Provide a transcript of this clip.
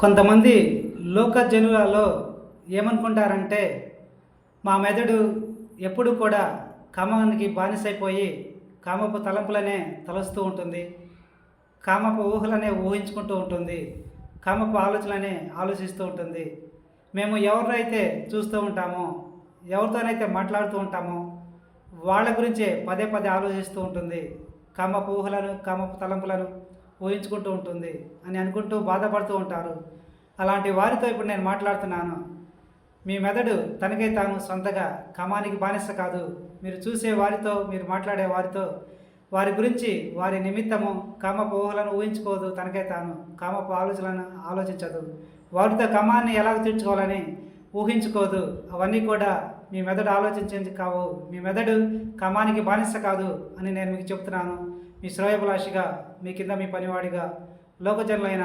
కొంతమంది లోక జనులలో ఏమనుకుంటారంటే మా మెదడు ఎప్పుడు కూడా కామానికి బానిసైపోయి కామపు తలంపులనే తలస్తూ ఉంటుంది. కామపు ఊహలనే ఊహించుకుంటూ ఉంటుంది. కామపు ఆలోచనలనే ఆలోచిస్తూ ఉంటుంది. మేము ఎవరినైతే చూస్తూ ఉంటామో ఎవరితోనైతే మాట్లాడుతూ ఉంటామో వాళ్ళ గురించే పదే పదే ఆలోచిస్తూ ఉంటుంది. కామపు ఊహలను కామపు తలంపులను ఊహించుకుంటూ ఉంటుంది అని అనుకుంటూ బాధపడుతూ ఉంటారు. అలాంటి వారితో ఇప్పుడు నేను మాట్లాడుతున్నాను. మీ మెదడు తనకై తాను సొంతగా కమానికి బానిస కాదు. మీరు చూసే వారితో మీరు మాట్లాడే వారితో వారి గురించి వారి నిమిత్తము కామపు ఊహలను ఊహించుకోదు తనకై తాను. కామపు ఆలోచనలను ఆలోచించదు. వారితో కమాన్ని ఎలా తీర్చుకోవాలని ఊహించుకోదు. అవన్నీ కూడా మీ మెదడు ఆలోచించేది కావు. మీ మెదడు కమానికి బానిస కాదు అని నేను మీకు చెప్తున్నాను. మీ శ్రేయభిలాషిగా మీ కింద మీ పనివాడిగా లోకజనులైన